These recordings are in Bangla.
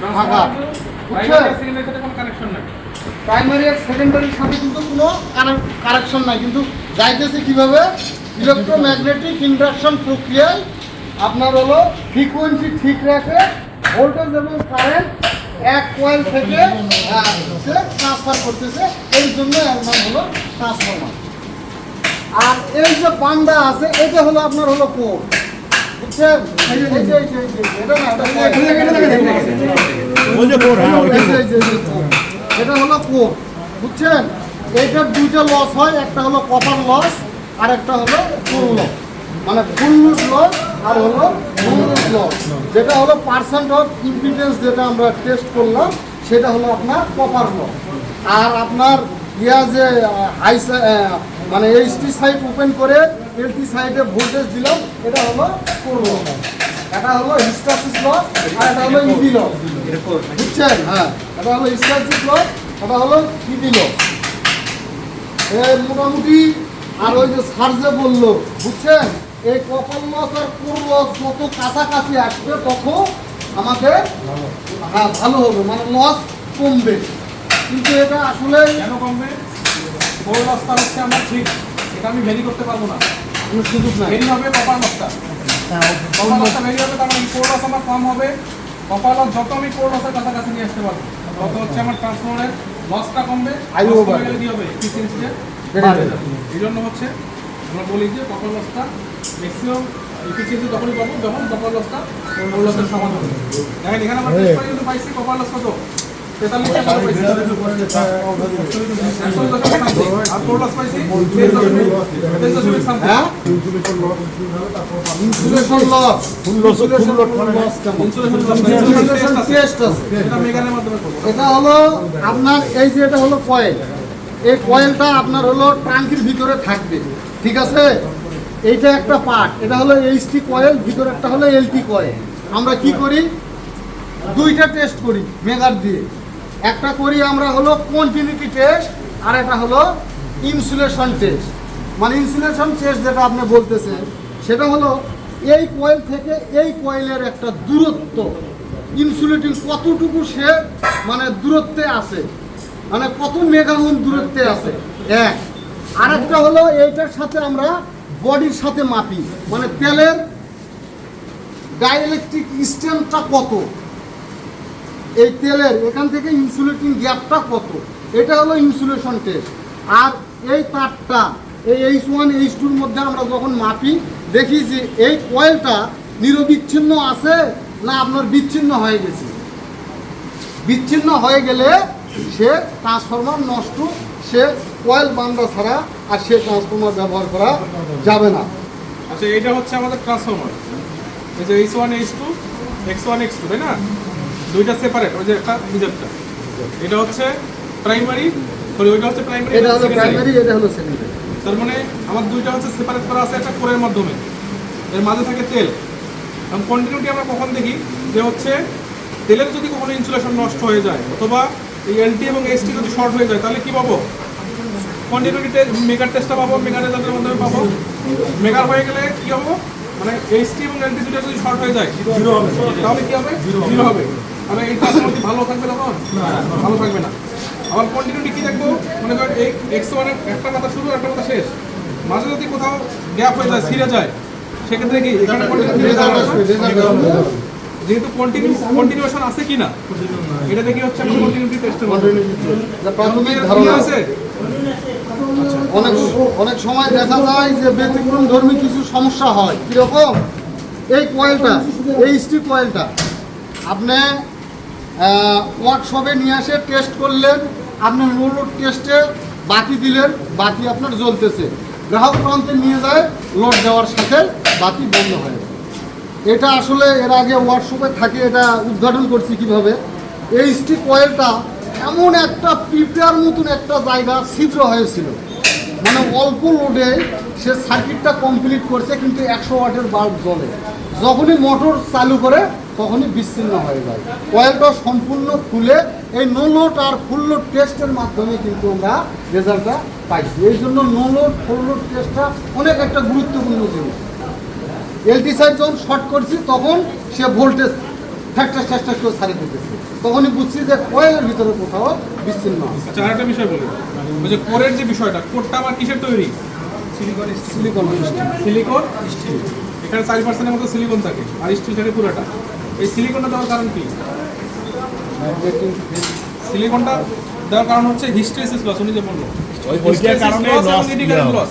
ফাঁকা প্রাইমারি সেকেন্ডারি কোনো কানেকশন নাই। প্রাইমারি আর সেকেন্ডারির সাথে কিন্তু কোনো কানেকশন নাই। কিন্তু যাইতেছে কীভাবে? ইলেকট্রোম্যাগনেটিক ইন্ডাকশন প্রক্রিয়ায় আপনার হলো ফ্রিকোয়েন্সি ঠিক রেখে ভোল্টেজ এবং কারেন্ট এক কয়েল থেকে ট্রান্সফার করতেছে। এই জন্য এর নাম হলো ট্রান্সফরমার আর এই যে বান্দা আছে এটা হলো আপনার হলো কোর এটা হলো কোর বুঝছেন? এইটার দুইটা লস হয় একটা হলো কপার লস আর একটা হলো ফুল লস মানে ফুল লস আর হলো লস যেটা হলো পার্সেন্ট অফ ইম্পিডেন্স যেটা আমরা টেস্ট করলাম সেটা হলো আপনার কপার লস আর আপনার ইয়া যে হাই মানে এইচটি সাইড ওপেন করে এলটি সাইডে ভোল্টেজ দিলাম, এটা হলো কোর লস এটা হলো হিস্টাসিস লস আর এটা হলো ইডি লস বুঝছেন? হ্যাঁ এটা হলো হিস্টাসিস লস এটা হলো ইডি লস এ মোটামুটি আর ওই যে স্যার যে বলল, বুঝছেন? এই কপাল লস আর কোর লস যত কাছাকাছি আসবে তখন আমাদের হ্যাঁ ভালো হবে মানে লস কমবে। কিন্তু এটা আসলে কেন কমবে? ফোর লসটা হচ্ছে আমার ঠিক। এটা আমি ভেরি করতে পারব না। কোনো সুযোগ নাই। ভেরি হবে কপার লসটা কপার লসটা ভেরি হবে তার মানে আমার কম হবে। কপার লস যত আমি লসের কাছাকাছি নিয়ে আসতে পারব। তত হচ্ছে আমার ট্রান্সফর্মারের লসটা কমবে। আয়ু loss গেলে কি হবে এফিসিয়েন্সিটা বেড়ে যাবে। এই জন্য হচ্ছে আমরা বলি যে কপার লসটা ম্যাক্সিমাম এফিসিয়েন্সি তখনই পাবো যখন কপাল লসের সমান হবে। দেখেন এখানে আমরা কিন্তু পাইছি কপার লস কত এটা হলো আপনার, এই যে এটা হলো কয়েল এই কয়েলটা আপনার হলো ট্যাঙ্কির ভিতরে থাকবে, ঠিক আছে? এইটা একটা পার্ট এটা হলো এইচটি কয়েল ভিতরে একটা হলো এলটি কয়েল আমরা কি করি? দুইটা টেস্ট করি মেগার দিয়ে। একটা করি আমরা হলো কন্টিনিউটি টেস্ট আর এটা হলো ইনসুলেশন টেস্ট মানে ইনসুলেশন টেস্ট যেটা আপনি বলতেছেন, সেটা হলো এই কয়েল থেকে এই কয়েলের একটা দূরত্ব। ইনসুলেটিং কতটুকু সে মানে দূরত্বে আছে? মানে কত মেগাহুন দূরত্বে আছে? এক। আরেকটা হলো এইটার সাথে আমরা বডির সাথে মাপি। মানে তেলের ডাইলেকট্রিক স্ট্যান্ডটা কত? এই তেলের এখান থেকে ইনসুলেটিং গ্যাপটা কত? এটা হলো ইনসুলেশন টেস্ট আর এই তারটা, এই এইচ ওয়ান এইচ টুর মধ্যে আমরা যখন মাপি, দেখি যে এই কয়েলটা নিরবিচ্ছিন্ন আছে না আপনার বিচ্ছিন্ন হয়ে গেছে? বিচ্ছিন্ন হয়ে গেলে সে ট্রান্সফরমার নষ্ট, সে কয়েল বান্ধা ছাড়া আর সে ট্রান্সফরমার ব্যবহার করা যাবে না। আচ্ছা এটা হচ্ছে আমাদের ট্রান্সফর্মার এই যে H one H two X one X two তাই না? দুইটা সেপারেট ওই যে একটা নিজেরটা এটা হচ্ছে প্রাইমারি সরি ওইটা হচ্ছে প্রাইমারি এটা হলো প্রাইমারি এটা হলো সেকেন্ডারি তার মানে আমার দুইটা হচ্ছে সেপারেট করা আছে একটা কোরের মাধ্যমে। এর মাঝে থাকে তেল। এবং কন্টিনিউটি আমরা কখন দেখি? যে হচ্ছে তেলের যদি কখনো ইনসুলেশন নষ্ট হয়ে যায় অথবা এই এলটি এবং এসটি যদি শর্ট হয়ে যায় তাহলে কি পাবো? কন্টিনিউটি মেগার টেস্টটা পাবো মেগার রেজাল্টের মাধ্যমে পাবো। মেগার হয়ে গেলে কি হব? মানে এইচটি এবং এলটি দুটো যদি শর্ট হয়ে যায় জিরো হবে। তাহলে কি হবে? জিরো হবে। তাহলে এই ভালো থাকবে তখন ভালো থাকবে না। আবার কন্টিনিউটি কি দেখব? মনে করেন এই এক্স ওয়ানের একটা কথা শুরু একটা কথা শেষ। মাঝে যদি কোথাও গ্যাপ হয়ে যায় ছিঁড়ে যায় সেক্ষেত্রে কি এখানে যেহেতু কন্টিনিউ কন্টিনিউশন আছে কিনা এটা দেখি হচ্ছে? আমরা কন্টিনিউটি টেস্টের যা আছে? অনেক অনেক সময় দেখা যায় যে ব্যতিক্রম ধর্মী কিছু সমস্যা হয়। কীরকম? এই কয়েলটা এই স্টিক কয়েলটা আপনি ওয়ার্কশপে নিয়ে আসে টেস্ট করলেন আপনি লোড টেস্টে বাতি দিলেন, বাতি আপনার জ্বলতেছে। গ্রাহক প্রান্তে নিয়ে যায় লোড দেওয়ার সাথে বাতি বন্ধ হয়ে এটা আসলে এর আগে ওয়ার্কশপে থাকে, এটা উদ্ঘাটন করছি কীভাবে? এই স্টিক অয়েলটা এমন একটা পিঁপড়ার মতন একটা জায়গা ছিদ্র হয়েছিল। মানে অল্প লোডে সে সার্কিটটা কমপ্লিট করছে, কিন্তু একশো ওয়াটের বাল্ব জ্বলে। যখনই মোটর চালু করে তখনই বিচ্ছিন্ন হয়ে যায় কয়েলটা সম্পূর্ণ খুলে এই নো লোড আর ফুল লোড টেস্টের মাধ্যমে কিন্তু আমরা রেজাল্টটা পাইছি। এই জন্য নো লোড ফুল লোড টেস্টটা অনেক একটা গুরুত্বপূর্ণ জিনিস। এলটি সাইড যখন শর্ট করছি তখন সে ভোল্টেজ ঠ্যাকটাস ঠ্যাকটাস করে ছাড়ে দিতেছে। তখনই বুঝছি যে কয়েলের ভিতরে কোথাও বিচ্ছিন্ন আছে। আচ্ছা একটা বিষয় বলি। ওই যে কোরের যে বিষয়টা কোরটা আমার কিসের তৈরি? সিলিকন সিলিকন স্টিল এখানে চার পার্সেন্টের মতো সিলিকন থাকে আর স্টিল থাকে পুরোটা। এই সিলিকনটা দেওয়ার কারণ কি? সিলিকনটা দেওয়ার কারণ হচ্ছে হিস্ট্রেসিস লস উনি যে বলল। লস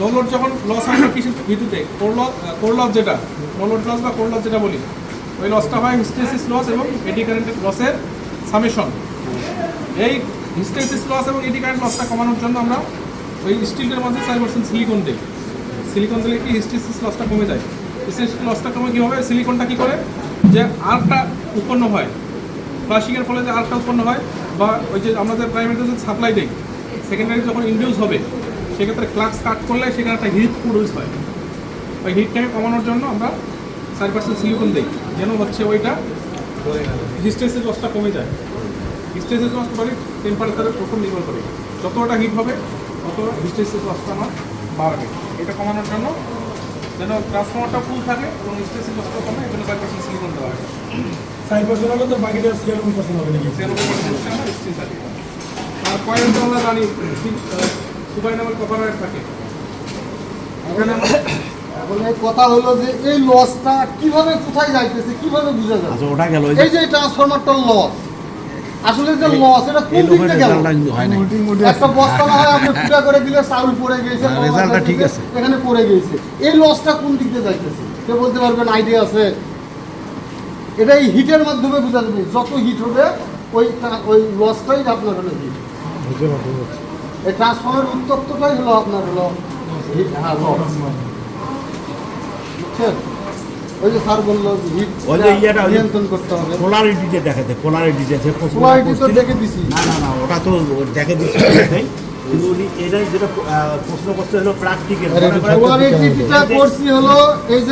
নো লোড যখন লস হয় কিসের ভিত্তিতে কোর লস কোর লস যেটা নো লোড লস বা কোর লস যেটা বলি ওই লসটা হয় হিস্ট্রেসিস লস এবং এডি কারেন্টের লসের সামেশন এই হিস্ট্রেসিস লস এবং এডি কারেন্ট লসটা কমানোর জন্য আমরা ওই স্টিলের মধ্যে চার পার্সেন্ট সিলিকন দিই। সিলিকন দিলে কি হিস্ট্রেসিস লসটা কমে যায়? হিস্ট্রেসিস লসটা কমে কী হবে সিলিকনটা কী করে? যে আর্কটা উৎপন্ন হয়। ফ্লাশিংয়ের ফলে যে আর্কটা উৎপন্ন হয় বা ওই যে আমাদের প্রাইমারিতে যে সাপ্লাই দেই সেকেন্ডারি যখন ইন্ডিউস হবে, সেক্ষেত্রে ফ্লাক্স কাট করলে সেখানে একটা হিট প্রডিউস হয়। ওই হিটটাকে কমানোর জন্য আমরা চার পার্সেন্ট সিলিকন দিই। যেন হচ্ছে ওইটা হিস্টেসিস লসটা কমে যায়। হিস্টেসিস লস করে টেম্পারেচারের উপর নির্ভর করে। যত ওটা হিট হবে, তত হিস্টেসিস লসটা আমার বাড়বে। এটা কমানোর জন্য যেন ট্রান্সফর্মারটা ফুল থাকে এবং হিস্টেসিস লসটা কমে এজন্য পার্সেন্ট সিলিকন দেওয়া হয় সাইড পার্সেন্ট হলে তো বাকিটা সেরকম পার্সেন্ট হবে নাকি? আর কয়েল আমরা জানি সুপার নামের কপার থাকে। এখানে কথা হলো যে এই লসটা কীভাবে কোথায় যাইতেছে কীভাবে বোঝা যাবে আচ্ছা ওটা গেল এই যে ট্রান্সফরমারটার লস আসলে যে লস এটা কোন দিক থেকে গেল? হয় না একটা বস্তা না হয় আপনি ফুটা করে দিলে চাউল পড়ে গেছে হ্যাঁ, রেজাল্টটা ঠিক আছে। এখানে পড়ে গেছে এই লসটা কোন দিক দিয়ে যাইতেছে? কে বলতে পারবেন আইডিয়া আছে। এটা এই হিটের মাধ্যমে বোঝা যাবে যত হিট হবে ওই ওই লসটাই আপনার হলো হিট এই ট্রান্সফর্মের উত্তপ্তটাই হলো আপনার হলো হ্যাঁ লস বুঝছেন ওই যে স্যার বলল হিট ওই যে ইয়েটা, নিয়ন্ত্রণ করতে হবে। পোলারিটিতে দেখাতে পোলারিটিতে সে কোয়ালিটি তো দেখে দিছি। না না না ওটা তো দেখে দেখাই। কিন্তু উনি এটা যেটা প্রশ্ন করতে হলো প্রাকটিক্যাল পোলারিটিটা করছি হলো এই যে